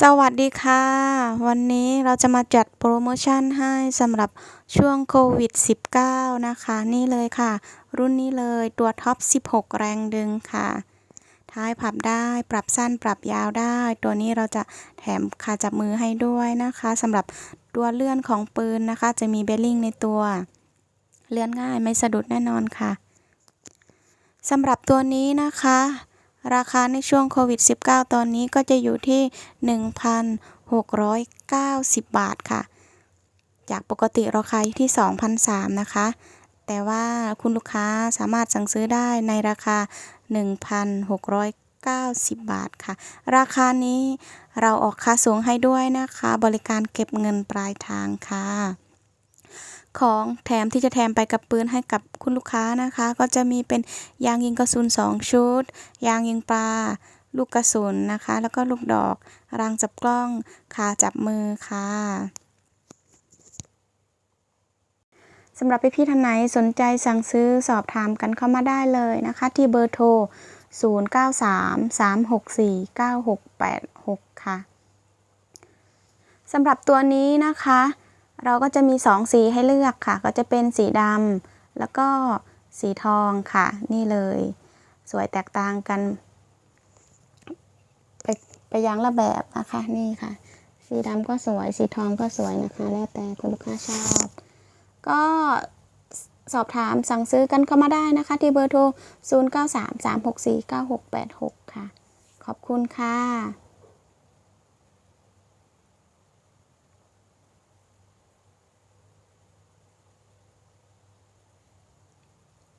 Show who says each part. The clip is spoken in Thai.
Speaker 1: สวัสดีค่ะ วันนี้เราจะมาจัดโปรโมชั่นให้สำหรับช่วงโควิด -19 นะคะ นี่เลยค่ะ รุ่นนี้เลยตัวท็อป 16 แรงดึงค่ะ ท้ายพับได้ปรับสั้นปรับยาวได้ ตัวนี้เราจะแถมขาจับมือให้ด้วยนะคะสำหรับตัวเลื่อนของปืนนะคะ จะมีเบลลิงในตัว เลื่อนง่ายไม่สะดุดแน่นอนค่ะสำหรับตัวนี้นะคะ ราคาในช่วงโควิด -19 ตอนนี้ก็จะอยู่ที่ 1,690 บาทค่ะ จากปกติราคาที่ 2,003นะคะ แต่ว่าคุณลูกค้าสามารถสั่งซื้อได้ในราคา 1,690 บาทค่ะ ราคานี้เราออกค่าส่งให้ด้วยนะคะ บริการเก็บเงินปลายทางค่ะ ของแถมที่จะแถมไปกับปืนให้กับคุณลูกค้านะคะ ก็จะมีเป็นยางยิงกระสุน2 ชุด ยางยิงปลา ลูกกระสุนนะคะ แล้วก็ลูกดอก รางจับกล้องขาจับมือค่ะสำหรับพี่ๆท่านไหนสนใจสั่งซื้อสอบถามกันเข้ามาได้เลยนะคะ ที่เบอร์โทร 0933649686 ค่ะสำหรับตัวนี้นะคะ เราก็จะมี 2 สีให้เลือกค่ะ ก็จะเป็นสีดำแล้วก็สีทองค่ะ นี่เลย สวยแตกต่างกัน ไปไปอยังละแบบนะคะนี่ค่ะ สีดำก็สวย สีทองก็สวยนะคะ แล้วแต่คุณลูกค้าชอบ ก็สอบถามสั่งซื้อกันเข้ามาได้นะคะ ที่เบอร์โทร 0933649686 ค่ะ ขอบคุณค่ะ